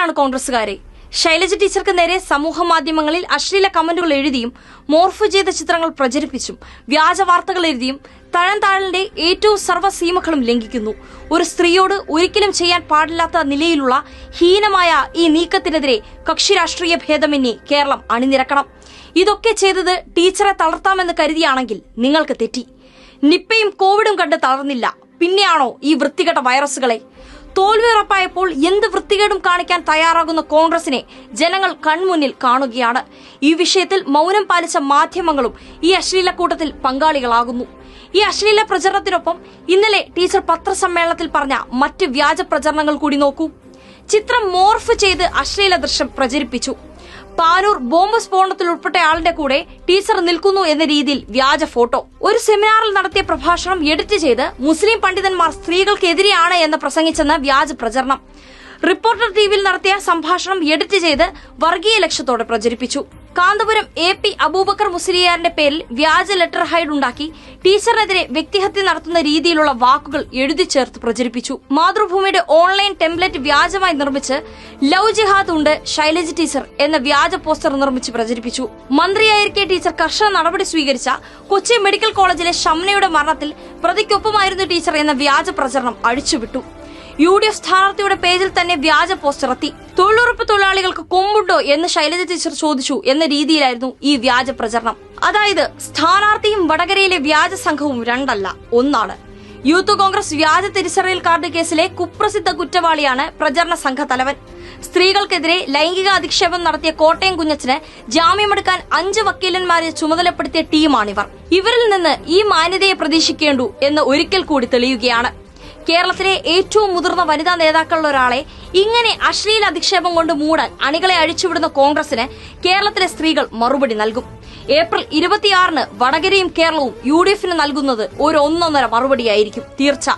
നാണക്കേടാണ് കോൺഗ്രസുകാരെ ശൈലജ ടീച്ചർക്ക് നേരെ സമൂഹ മാധ്യമങ്ങളിൽ അശ്ലീല കമന്റുകൾ എഴുതിയും മോർഫ് ചെയ്ത ചിത്രങ്ങൾ പ്രചരിപ്പിച്ചും വ്യാജ വാർത്തകൾ എഴുതിയും തഴൻതാഴലിന്റെ ഏറ്റവും സർവസീമകളും ലംഘിക്കുന്നു. ഒരു സ്ത്രീയോട് ഒരിക്കലും ചെയ്യാൻ പാടില്ലാത്ത നിലയിലുള്ള ഹീനമായ ഈ നീക്കത്തിനെതിരെ കക്ഷി രാഷ്ട്രീയ ഭേദമന്യേ കേരളം അണിനിരക്കണം. ഇതൊക്കെ ചെയ്തത് ടീച്ചറെ തളർത്താമെന്ന് കരുതിയാണെങ്കിൽ നിങ്ങൾക്ക് തെറ്റി. നിപ്പയും കോവിഡും കണ്ട് തളർന്നില്ല. പിന്നെയാണോ ഈ വൃത്തികെട്ട വൈറസുകളെ? തോൽവി ഉറപ്പായപ്പോൾ എന്ത് വൃത്തികേടും കാണിക്കാൻ തയ്യാറാകുന്ന കോൺഗ്രസിനെ ജനങ്ങൾ കൺമുന്നിൽ കാണുകയാണ്. ഈ വിഷയത്തിൽ മൗനം പാലിച്ച മാധ്യമങ്ങളും ഈ അശ്ലീല കൂട്ടത്തിൽ പങ്കാളികളാകുന്നു. ഈ അശ്ലീല പ്രചരണത്തിനൊപ്പം ഇന്നലെ ടീച്ചർ പത്രസമ്മേളനത്തിൽ പറഞ്ഞ മറ്റ് വ്യാജ പ്രചരണങ്ങൾ കൂടി നോക്കൂ. ചിത്രം മോർഫ് ചെയ്ത് അശ്ലീല ദൃശ്യം പ്രചരിപ്പിച്ചു. പാനൂർ ബോംബ് സ്ഫോടനത്തിൽ ഉൾപ്പെട്ട ആളിന്റെ കൂടെ ടീച്ചർ നിൽക്കുന്നു എന്ന രീതിയിൽ വ്യാജ ഫോട്ടോ. ഒരു സെമിനാറിൽ നടത്തിയ പ്രഭാഷണം എഡിറ്റ് ചെയ്ത് മുസ്ലിം പണ്ഡിതന്മാർ സ്ത്രീകൾക്കെതിരെയാണ് എന്ന് പ്രസംഗിച്ചെന്ന വ്യാജ പ്രചരണം. റിപ്പോർട്ടർ ടിവിയിൽ നടത്തിയ സംഭാഷണം എഡിറ്റ് ചെയ്ത് വർഗീയ ലക്ഷ്യത്തോടെ പ്രചരിപ്പിച്ചു. കാന്തപുരം എ പി അബൂബക്കർ മുസ്ലിയാറിന്റെ പേരിൽ വ്യാജ ലെറ്റർ ഹൈഡ് ഉണ്ടാക്കി ടീച്ചറിനെതിരെ വ്യക്തിഹത്യ നടത്തുന്ന രീതിയിലുള്ള വാക്കുകൾ എഴുതി ചേർത്ത് പ്രചരിപ്പിച്ചു. മാതൃഭൂമിയുടെ ഓൺലൈൻ ടെംപ്ലേറ്റ് വ്യാജമായി നിർമ്മിച്ച് ലവ് ജിഹാദ് ഉണ്ട് ശൈലജ് ടീച്ചർ എന്ന വ്യാജ പോസ്റ്റർ നിർമ്മിച്ച് പ്രചരിപ്പിച്ചു. മന്ത്രിയായിരിക്കെ ടീച്ചർ കർശന നടപടി സ്വീകരിച്ച കൊച്ചി മെഡിക്കൽ കോളേജിലെ ഷംനയുടെ മരണത്തിൽ പ്രതിക്കൊപ്പമായിരുന്നു ടീച്ചർ എന്ന വ്യാജ പ്രചരണം അഴിച്ചുവിട്ടു. യു ഡി എഫ് സ്ഥാനാർത്ഥിയുടെ പേജിൽ തന്നെ വ്യാജ പോസ്റ്റർ എത്തി. തൊഴിലുറപ്പ് തൊഴിലാളികൾക്ക് കൊമ്പുണ്ടോ എന്ന് ശൈലജ ടീച്ചർ ചോദിച്ചു എന്ന രീതിയിലായിരുന്നു ഈ വ്യാജ പ്രചരണം. അതായത് സ്ഥാനാർത്ഥിയും വടകരയിലെ വ്യാജ സംഘവും രണ്ടല്ല ഒന്നാണ്. യൂത്ത് കോൺഗ്രസ് വ്യാജ തിരിച്ചറിയൽ കാർഡ് കേസിലെ കുപ്രസിദ്ധ കുറ്റവാളിയാണ് പ്രചരണ സംഘ തലവൻ. സ്ത്രീകൾക്കെതിരെ ലൈംഗിക അധിക്ഷേപം നടത്തിയ കോട്ടയം കുഞ്ഞച്ചന് ജാമ്യമെടുക്കാൻ അഞ്ച് വക്കീലന്മാരെ ചുമതലപ്പെടുത്തിയ ടീമാണിവർ. ഇവരിൽ നിന്ന് ഈ മാന്യതയെ പ്രതീക്ഷിക്കേണ്ടു എന്ന് ഒരിക്കൽ കൂടി തെളിയുകയാണ്. കേരളത്തിലെ ഏറ്റവും മുതിർന്ന വനിതാ നേതാക്കളിൽ ഒരാളെ ഇങ്ങനെ അശ്ലീല അധിക്ഷേപം കൊണ്ട് മൂടാൻ അണികളെ അഴിച്ചുവിടുന്ന കോൺഗ്രസിന് കേരളത്തിലെ സ്ത്രീകൾ മറുപടി നൽകും. ഏപ്രിൽ ഇരുപത്തിയാറിന് വടകരയും കേരളവും യു ഡി എഫിന് നൽകുന്നത് ഒരു ഒന്നൊന്നര മറുപടിയായിരിക്കും. തീർച്ച.